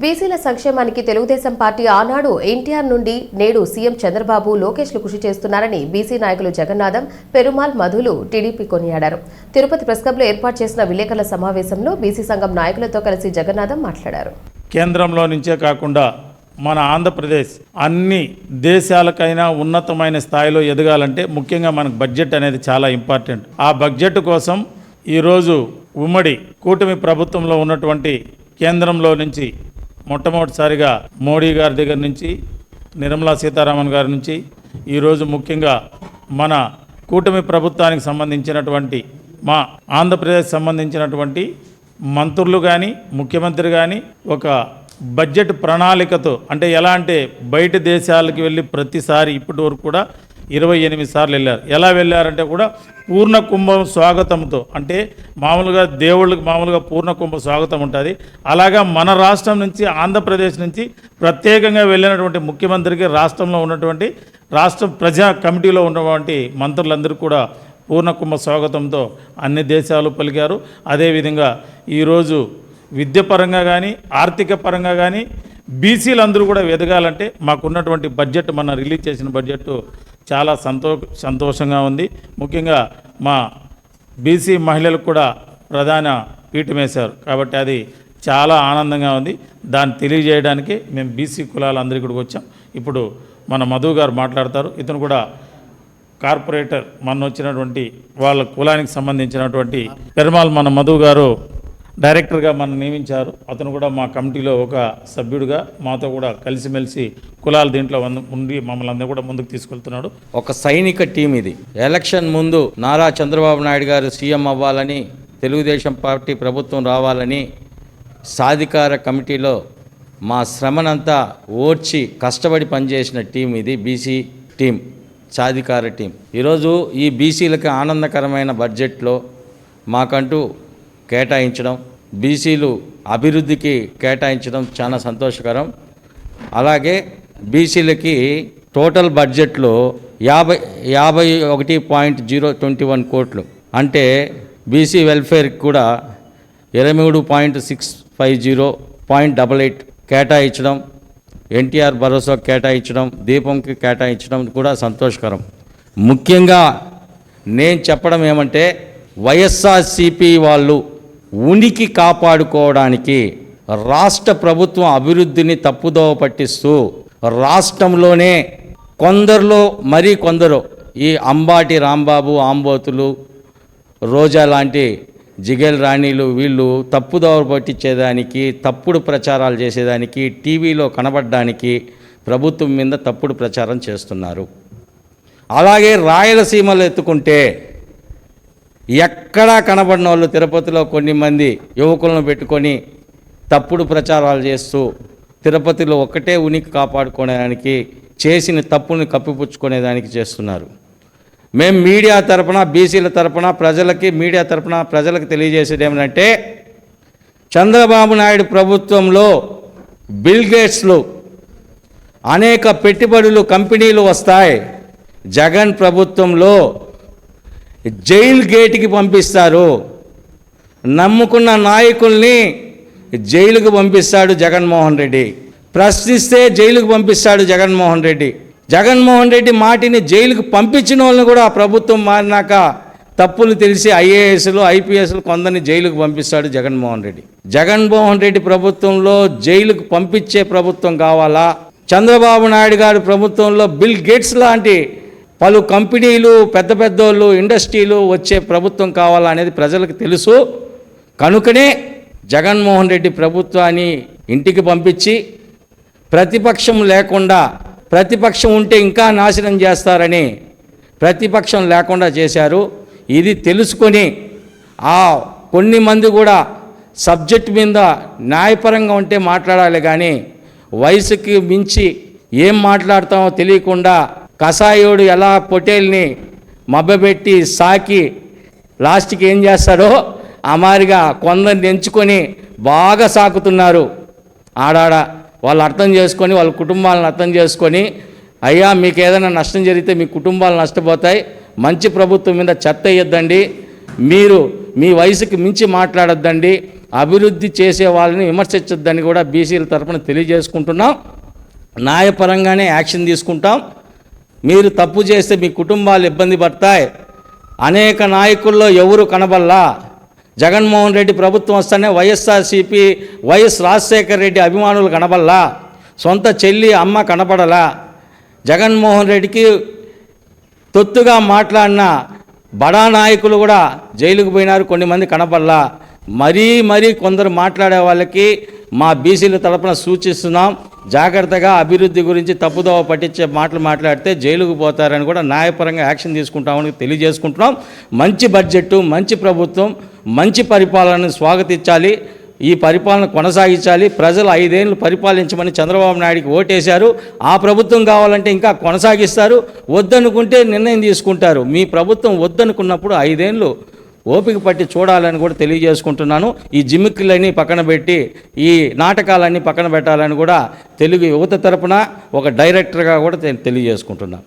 బీసీల సంక్షేమానికి తెలుగుదేశం పార్టీ ఆనాడు ఎన్టీఆర్ నుండి నేడు సీఎం చంద్రబాబు లోకేష్లు కృషి చేస్తున్నారని బీసీ నాయకులు జగన్నాథం పెరుమాల్ మధులు టీడీపీ కొనియాడారు. తిరుపతి ప్రెస్ క్లబ్లో ఏర్పాటు చేసిన విలేకరుల సమావేశంలో బీసీ సంఘం నాయకులతో కలిసి జగన్నాథం మాట్లాడారు. కేంద్రంలో నుంచే కాకుండా మన ఆంధ్రప్రదేశ్ అన్ని దేశాలకైనా ఉన్నతమైన స్థాయిలో ఎదగాలంటే ముఖ్యంగా మనకు బడ్జెట్ అనేది చాలా ఇంపార్టెంట్. ఆ బడ్జెట్ కోసం ఈరోజు ఉమ్మడి కూటమి ప్రభుత్వంలో ఉన్నటువంటి కేంద్రంలో నుంచి మొట్టమొదటిసారిగా మోడీ గారి దగ్గర నుంచి నిర్మలా సీతారామన్ గారి నుంచి ఈరోజు ముఖ్యంగా మన కూటమి ప్రభుత్వానికి సంబంధించినటువంటి మా ఆంధ్రప్రదేశ్ సంబంధించినటువంటి మంత్రులు కానీ ముఖ్యమంత్రి కానీ ఒక బడ్జెట్ ప్రణాళికతో అంటే ఎలా అంటే బయట దేశాలకు వెళ్ళి ప్రతిసారి ఇప్పటి వరకు కూడా ఇరవై ఎనిమిది సార్లు వెళ్ళారు. ఎలా వెళ్ళారంటే కూడా పూర్ణ కుంభం స్వాగతంతో. అంటే మామూలుగా దేవుళ్ళకి మామూలుగా పూర్ణ కుంభ స్వాగతం ఉంటుంది. అలాగా మన రాష్ట్రం నుంచి ఆంధ్రప్రదేశ్ నుంచి ప్రత్యేకంగా వెళ్ళినటువంటి ముఖ్యమంత్రికి రాష్ట్రంలో ఉన్నటువంటి రాష్ట్ర ప్రజా కమిటీలో ఉన్నటువంటి మంత్రులందరూ కూడా పూర్ణ కుంభ స్వాగతంతో అన్ని దేశాలు పలికారు. అదేవిధంగా ఈరోజు విద్యపరంగా కానీ ఆర్థిక పరంగా కానీ బీసీలందరూ కూడా ఎదగాలంటే మాకున్నటువంటి బడ్జెట్ మన రిలీజ్ చేసిన బడ్జెట్ చాలా సంతో సంతోషంగా ఉంది. ముఖ్యంగా మా బీసీ మహిళలకు కూడా ప్రధాన పీఠం వేశారు. కాబట్టి అది చాలా ఆనందంగా ఉంది. దాన్ని తెలియజేయడానికి మేము బీసీ కులాలందరికీ కూడా వచ్చాం. ఇప్పుడు మన మధు గారు మాట్లాడతారు. ఇతను కూడా కార్పొరేటర్. మన వచ్చినటువంటి వాళ్ళ కులానికి సంబంధించినటువంటి పెరుమాల్ మన మధు గారు డైరెక్టర్గా మనం నియమించారు. అతను కూడా మా కమిటీలో ఒక సభ్యుడిగా మాతో కూడా కలిసిమెలిసి కులాల దీంట్లో వంద- ఉండి మమ్మల్ని అందరూ కూడా ముందుకు తీసుకెళ్తున్నాడు. ఒక సైనిక టీం ఇది. ఎలక్షన్ ముందు నారా చంద్రబాబు నాయుడు గారు సీఎం అవ్వాలని తెలుగుదేశం పార్టీ ప్రభుత్వం రావాలని సాధికార కమిటీలో మా శ్రమనంతా ఓర్చి కష్టపడి పనిచేసిన టీం ఇది బీసీ టీం సాధికార టీం. ఈరోజు ఈ బీసీలకు ఆనందకరమైన బడ్జెట్లో మాకంటూ కేటాయించడం బీసీలు అభివృద్ధికి కేటాయించడం చాలా సంతోషకరం. అలాగే బీసీలకి టోటల్ బడ్జెట్లో యాభై యాభై ఒకటి పాయింట్ జీరో ట్వంటీ వన్ కోట్లు. అంటే బీసీ వెల్ఫేర్కి కూడా ఇరవై మూడు point six five zero point double eight కేటాయించడం ఎన్టీఆర్ భరోసా కేటాయించడం దీపంకి కేటాయించడం కూడా సంతోషకరం. ముఖ్యంగా నేను చెప్పడం ఏమంటే వైఎస్ఆర్సిపి వాళ్ళు ఉనికి కాపాడుకోవడానికి రాష్ట్ర ప్రభుత్వం అభివృద్ధిని తప్పుదోవ పట్టిస్తూ రాష్ట్రంలోనే కొందరిలో మరీ కొందరు ఈ అంబాటి రాంబాబు ఆంబోతులు రోజా లాంటి జిగేల్ రాణిలు వీళ్ళు తప్పుదోవ పట్టించేదానికి తప్పుడు ప్రచారాలు చేసేదానికి టీవీలో కనబడడానికి ప్రభుత్వం మీద తప్పుడు ప్రచారం చేస్తున్నారు. అలాగే రాయలసీమలో ఎత్తుకుంటే ఎక్కడా కనబడిన వాళ్ళు తిరుపతిలో కొన్ని మంది యువకులను పెట్టుకొని తప్పుడు ప్రచారాలు చేస్తూ తిరుపతిలో ఒక్కటే ఉనికి కాపాడుకోవడానికి చేసిన తప్పుని కప్పిపుచ్చుకునేదానికి చేస్తున్నారు. మేము మీడియా తరపున బీసీల తరపున ప్రజలకి మీడియా తరపున ప్రజలకు తెలియజేసేది ఏమంటే చంద్రబాబు నాయుడు ప్రభుత్వంలో బిల్గేట్స్లు అనేక పెట్టుబడులు కంపెనీలు వస్తాయి. జగన్ ప్రభుత్వంలో జైలు గేటుకి పంపిస్తారు. నమ్ముకున్న నాయకుల్ని జైలుకు పంపిస్తాడు జగన్మోహన్ రెడ్డి. ప్రశ్నిస్తే జైలుకు పంపిస్తాడు జగన్మోహన్ రెడ్డి. జగన్మోహన్ రెడ్డి మాటిని జైలుకు పంపించిన వాళ్ళని కూడా ప్రభుత్వం మారినాక తప్పులు తెలిసి ఐఏఎస్లు ఐపీఎస్లు కొందరిని జైలుకు పంపిస్తాడు జగన్మోహన్ రెడ్డి. జగన్మోహన్ రెడ్డి ప్రభుత్వంలో జైలుకు పంపించే ప్రభుత్వం కావాలా? చంద్రబాబు నాయుడు గారి ప్రభుత్వంలో బిల్ గేట్స్ లాంటి పలు కంపెనీలు పెద్ద పెద్దోళ్ళు ఇండస్ట్రీలు వచ్చే ప్రభుత్వం కావాలనేది ప్రజలకు తెలుసు. కనుకనే జగన్మోహన్ రెడ్డి ప్రభుత్వాన్ని ఇంటికి పంపించి ప్రతిపక్షం లేకుండా ప్రతిపక్షం ఉంటే ఇంకా నాశనం చేస్తారని ప్రతిపక్షం లేకుండా చేశారు. ఇది తెలుసుకొని ఆ కొన్ని మంది కూడా సబ్జెక్ట్ మీద న్యాయపరంగా ఉంటే మాట్లాడాలి కానీ వయసుకి మించి ఏం మాట్లాడతామో తెలియకుండా కషాయోడు ఎలా పొటేల్ని మబ్బబెట్టి సాకి లాస్ట్కి ఏం చేస్తాడో అమారిగా కొందరిని ఎంచుకొని బాగా సాకుతున్నారు. ఆడాడ వాళ్ళు అర్థం చేసుకొని వాళ్ళ కుటుంబాలను అర్థం చేసుకొని అయ్యా మీకు ఏదైనా నష్టం జరిగితే మీ కుటుంబాలు నష్టపోతాయి మంచి ప్రభుత్వం మీద చెత్త వేయొద్దండి మీరు మీ వయసుకి మించి మాట్లాడొద్దండి అభివృద్ధి చేసే వాళ్ళని విమర్శించొద్దని కూడా బీసీల తరఫున తెలియజేసుకుంటున్నాం. న్యాయపరంగానే యాక్షన్ తీసుకుంటాం. మీరు తప్పు చేస్తే మీ కుటుంబాలు ఇబ్బంది పడతాయి. అనేక నాయకుల్లో ఎవరు కనబల్లా జగన్మోహన్ రెడ్డి ప్రభుత్వం వస్తేనే వైఎస్ఆర్సీపీ వైఎస్ రాజశేఖర రెడ్డి అభిమానులు కనబల్లా సొంత చెల్లి అమ్మ కనపడలా జగన్మోహన్ రెడ్డికి తొత్తుగా మాట్లాడిన బడా నాయకులు కూడా జైలుకు పోయినారు కొన్ని మంది కనపడలా మరీ మరీ కొందరు మాట్లాడే వాళ్ళకి మా బీసీల తరపున సూచిస్తున్నాం. జాగ్రత్తగా అభివృద్ధి గురించి తప్పుదోవ పట్టించే మాటలు మాట్లాడితే జైలుకు పోతారని కూడా న్యాయపరంగా యాక్షన్ తీసుకుంటామని తెలియజేసుకుంటున్నాం. మంచి బడ్జెట్ మంచి ప్రభుత్వం మంచి పరిపాలనను స్వాగతించాలి. ఈ పరిపాలన కొనసాగించాలి. ప్రజలు ఐదేళ్ళు పరిపాలించమని చంద్రబాబు నాయుడికి ఓటేశారు. ఆ ప్రభుత్వం కావాలంటే ఇంకా కొనసాగిస్తారు. వద్దనుకుంటే నిర్ణయం తీసుకుంటారు. మీ ప్రభుత్వం వద్దనుకున్నప్పుడు ఐదేళ్ళు ఓపిక పట్టి చూడాలని కూడా తెలియజేసుకుంటున్నాను. ఈ జిమ్మిక్కులన్నీ పక్కన పెట్టి ఈ నాటకాలన్నీ పక్కన పెట్టాలని కూడా తెలుగు యువత తరపున ఒక డైరెక్టర్గా కూడా తెలియజేసుకుంటున్నాను